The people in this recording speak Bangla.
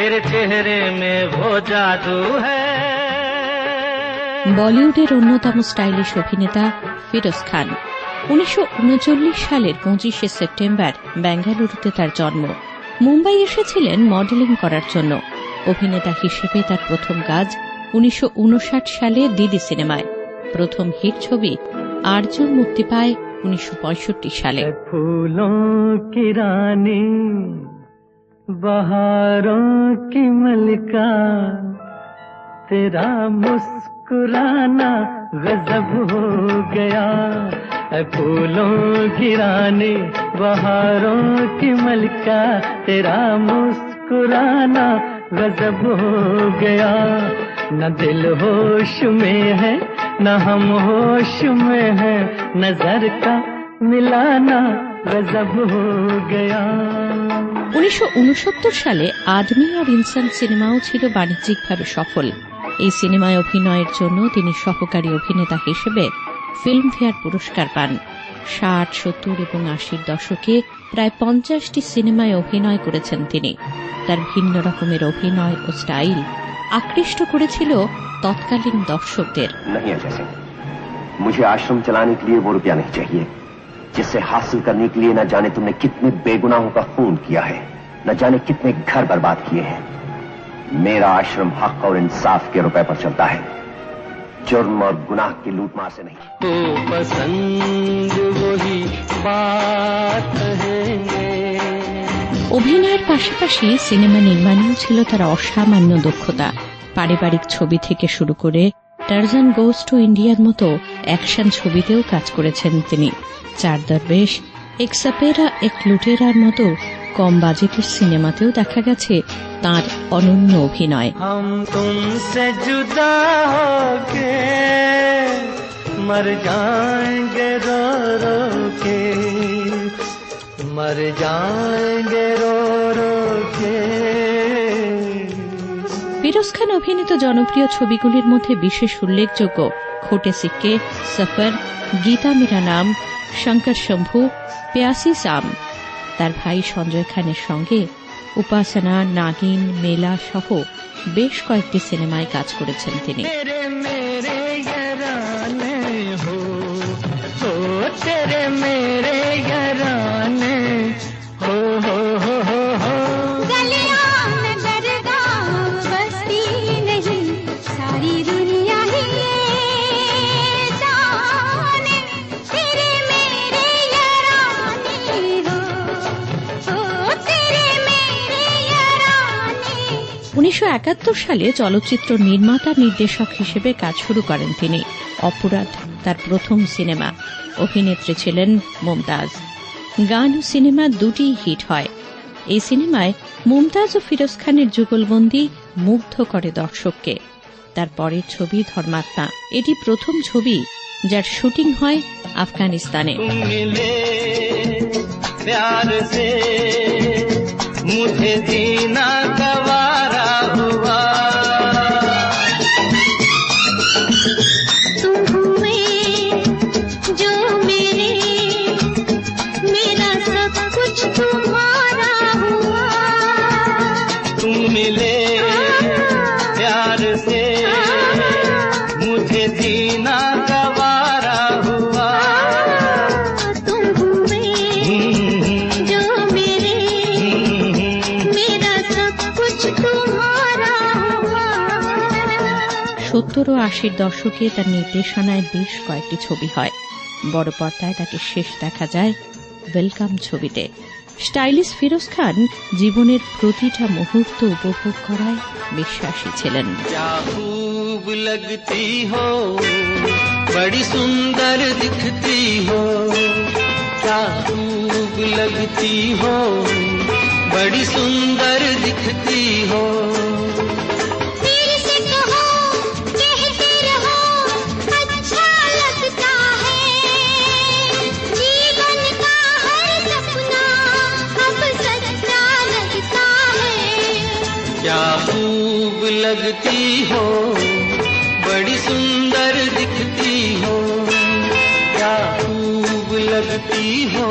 तेरे चेहरे में वो जादू है বলিউডের অন্যতম স্টাইলিশ অভিনেতা ফিরোজ খান উনিশশো সালের পঁচিশে সেপ্টেম্বর বেঙ্গালুরুতে তার জন্ম মুম্বাই এসেছিলেন মডেলিং করার জন্য অভিনেতা হিসেবে তার প্রথম কাজ উনিশশো সালে দিদি সিনেমায় প্রথম হিট ছবি আর্জুন মুক্তি পায় উনিশশো সালে फूलों की रानी बहारों की मलिका, तेरा मुस्कुराना गजब हो गया। फूलों की रानी, बहारों की मलिका, तेरा मुस्कुराना गजब हो गया। न दिल होश में है, न हम होश में है, नज़र का मिलाना गजब हो गया। উনিশশো সালে আদমি আর ইনসান সিনেমাও ছিল বাণিজ্যিকভাবে সফল এই সিনেমায় অভিনয়ের জন্য তিনি সহকারী অভিনেতা হিসেবে ফিল্মফেয়ার পুরস্কার পান ষাট সত্তর এবং আশির দশকে প্রায় পঞ্চাশটি সিনেমায় অভিনয় করেছেন তিনি তার ভিন্ন রকমের অভিনয় ও স্টাইল আকৃষ্ট করেছিল তৎকালীন দর্শকদের नहीं अजय सिंह मुझे आश्रम चलाने के लिए वो रुपया नहीं चाहिए जिससे हासिल करने के लिए न जाने तुमने कितने बेगुनाहों का खून किया है न जाने कितने घर बर्बाद किए हैं मेरा आश्रम हक और इंसाफ के रुपए पर चलता है जुर्म और गुनाह की लूटमार से नहीं तो पसंद वही बात है অভিনয়ের পাশাপাশি সিনেমা নির্মাণেও ছিল তার অসামান্য দক্ষতা পারিবারিক ছবি থেকে শুরু করে টার্জান গোস টু ইন্ডিয়ার মতো অ্যাকশন ছবিতেও কাজ করেছেন তিনি চার দরবেশ এক্সাপেরা এক লুটেরার মতো কম বাজেটের সিনেমাতেও দেখা গেছে তার অনন্য অভিনয়। মর যায়গে রো রো কে মর রো রো কে ফিরোজ খান অভিনীত জনপ্রিয় ছবিগুলির মধ্যে বিশেষ উল্লেখযোগ্য খোটে সিক্কে সফর গীতা মেরা নাম শঙ্কর শম্ভু পেয়াসি সাম। তার ভাই সঞ্জয় খানের সঙ্গে উপাসনা, নাগিন, মেলা সহ বেশ কয়েকটি সিনেমায় কাজ করেছেন তিনি। একাত্তর সালে চলচ্চিত্র নির্মাতা নির্দেশক হিসেবে কাজ শুরু করেন তিনি। অপরাধ, তার প্রথম সিনেমা। অভিনেত্রী ছিলেন মুমতাজ। গান ও সিনেমা দুটি হিট হয়। এই সিনেমায় মুমতাজ ও ফিরোজ খানের যুগলবন্দি মুগ্ধ করে দর্শককে। তার পরের ছবি ধর্মাত্মা। এটি প্রথম ছবি যার শুটিং হয় আফগানিস্তানে। প্যার মুঝে সত্তর ও আশির দশকে তার নির্দেশনায় বেশ কয়েকটি ছবি হয় বড় পর্দায় তাকে শেষ দেখা যায় ওয়েলকাম ছবিতে স্টাইলিশ ফিরোজ খান জীবনের প্রতিটা মুহূর্ত উপভোগ করায় বিশ্বাসী ছিলেন क्या खूब लगती हो बड़ी सुंदर दिखती हो क्या खूब लगती हो बड़ी सुंदर दिखती हो खूब लगती हो बड़ी सुंदर दिखती हो क्या खूब लगती हो